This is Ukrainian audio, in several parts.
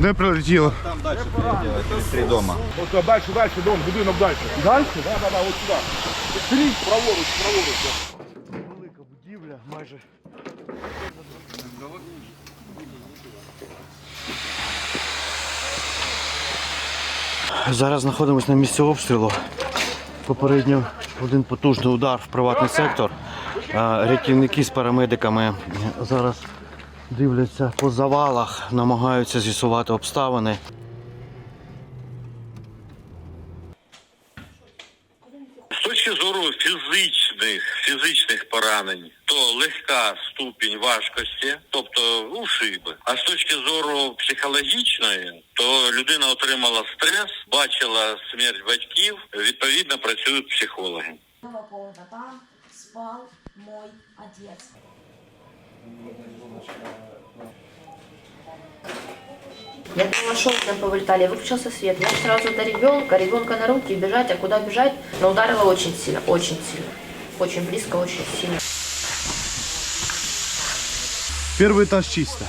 Де прилетіло? Там дальше прилетело, через три дома. От далі, далі, дом, будинок далі. Далі? Да, да, да, от сюди. Скрізь, праворуч, праворуч. Велика будівля, майже. Зараз знаходимося на місці обстрілу. Попередньо один потужний удар в приватний сектор. Рятівники з парамедиками зараз дивляться по завалах, намагаються з'ясувати обставини. З точки зору фізичних, фізичних поранень, то легка ступінь важкості, тобто ушиби. А з точки зору психологічної, то людина отримала стрес, бачила смерть батьків, відповідно працюють психологи. там спал мой отец. Я думала, шел, там повылетали, выключился свет. Я сразу до ребенка, ребенка на руки, бежать, а куда бежать? Но ударило очень сильно, очень сильно. Очень близко, очень сильно. Перший етаж чисто.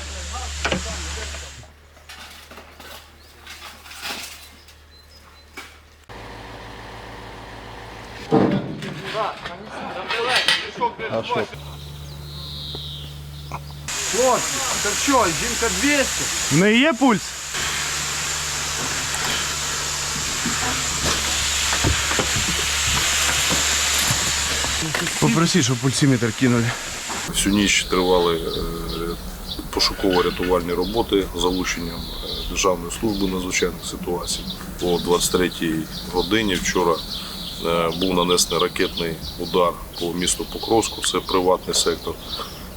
Хлопці, це що, жінка 200? В неї є пульс? Попроси, щоб пульсиметр кинули. Всю ніч тривали е, пошуково-рятувальні роботи з залученням е, Державної служби надзвичайних ситуацій. О 23-й годині вчора е, був нанесений ракетний удар по місту Покровську, це приватний сектор,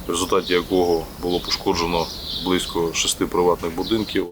в результаті якого було пошкоджено близько шести приватних будинків.